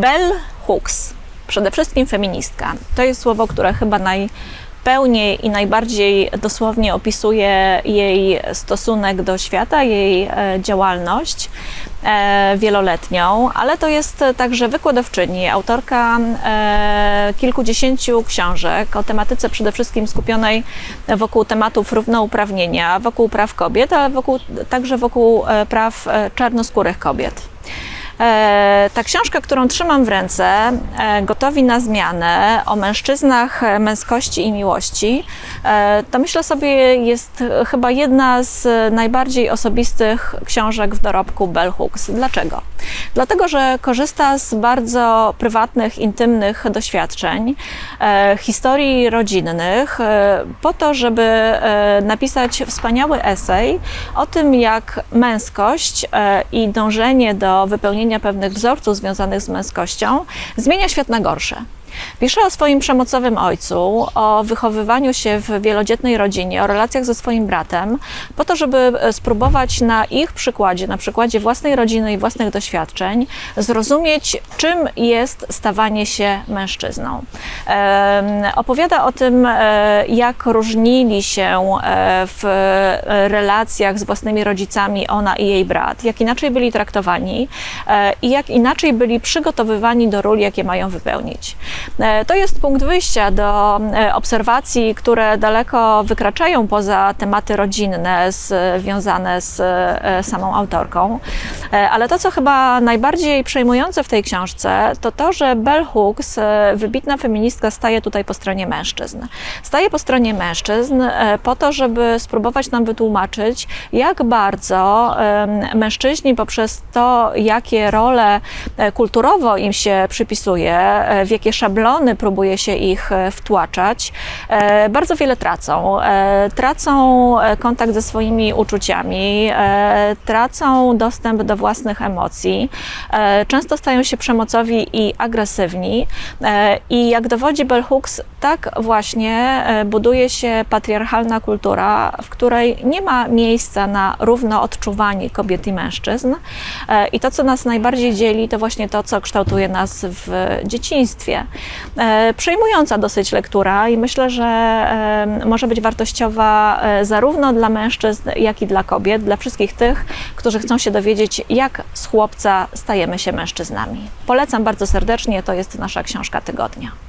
Bell Hooks, przede wszystkim feministka. To jest słowo, które chyba najpełniej i najbardziej dosłownie opisuje jej stosunek do świata, jej e, działalność e, wieloletnią, ale to jest także wykładowczyni, autorka e, kilkudziesięciu książek o tematyce przede wszystkim skupionej wokół tematów równouprawnienia, wokół praw kobiet, ale wokół, także wokół praw czarnoskórych kobiet. E, Ta książka, którą trzymam w ręce, e, Gotowi na zmianę o mężczyznach, e, męskości i miłości, to myślę sobie jest chyba jedna z najbardziej osobistych książek w dorobku Bell Hooks. Dlaczego? Dlatego, że korzysta z bardzo prywatnych, intymnych doświadczeń, historii rodzinnych, po to, żeby napisać wspaniały esej o tym, jak męskość i dążenie do wypełnienia pewnych wzorców związanych z męskością zmienia świat na gorsze. Pisze o swoim przemocowym ojcu, o wychowywaniu się w wielodzietnej rodzinie, o relacjach ze swoim bratem, po to, żeby e, spróbować na ich przykładzie, na przykładzie własnej rodziny i własnych doświadczeń, zrozumieć, czym jest stawanie się mężczyzną. Opowiada o tym, e, jak różnili się e, w relacjach z własnymi rodzicami ona i jej brat, jak inaczej byli traktowani i jak inaczej byli przygotowywani do ról, jakie mają wypełnić. E, To jest punkt wyjścia do e, obserwacji, które daleko wykraczają poza tematy rodzinne związane z e, samą autorką. Ale to, co chyba najbardziej przejmujące w tej książce, to to, że Bell Hooks, wybitna feministka, staje tutaj po stronie mężczyzn. Staje po stronie mężczyzn po to, żeby spróbować nam wytłumaczyć, jak bardzo mężczyźni poprzez to, jakie role kulturowo im się przypisuje, e, w jakie szablony próbuje się ich e, wtłaczać, e, bardzo wiele tracą. E, Tracą e, kontakt ze swoimi uczuciami, e, tracą dostęp do własnych emocji, e, często stają się przemocowi i agresywni. E, I jak dowodzi Bell Hooks, tak właśnie e, buduje się patriarchalna kultura, w której nie ma miejsca na równo odczuwanie kobiet i mężczyzn. E, I to, co nas najbardziej dzieli, to właśnie to, co kształtuje nas w dzieciństwie. E, Przejmująca dosyć lektura i myślę, że może być wartościowa e, zarówno dla mężczyzn, jak i dla kobiet, dla wszystkich tych, którzy chcą się dowiedzieć, jak z chłopca stajemy się mężczyznami. Polecam bardzo serdecznie, to jest nasza książka tygodnia.